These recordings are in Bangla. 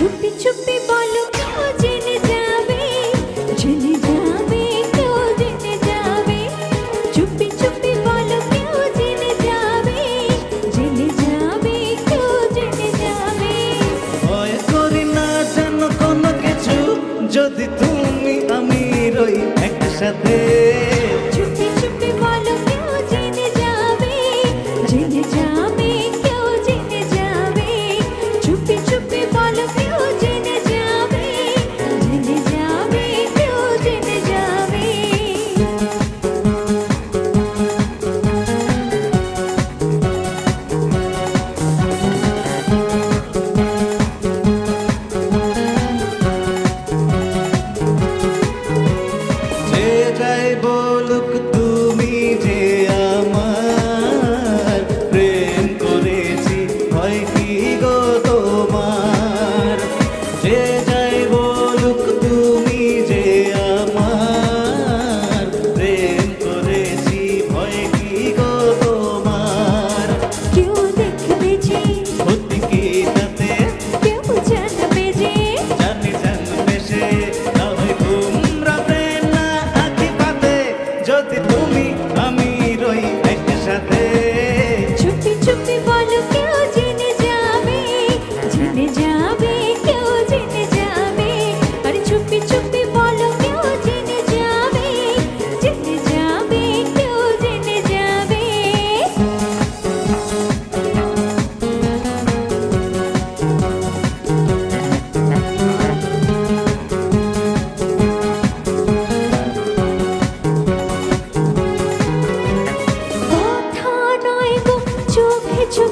চুপি চুপি বলো কেউ জেনে যাবে জেনে যাবে কেউ জেনে যাবে। চুপি চুপি বলো কেউ জেনে যাবে জেনে যাবে কেউ জেনে যাবে। ভয় করি না জানো কোনো কিছু, যদি table.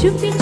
to be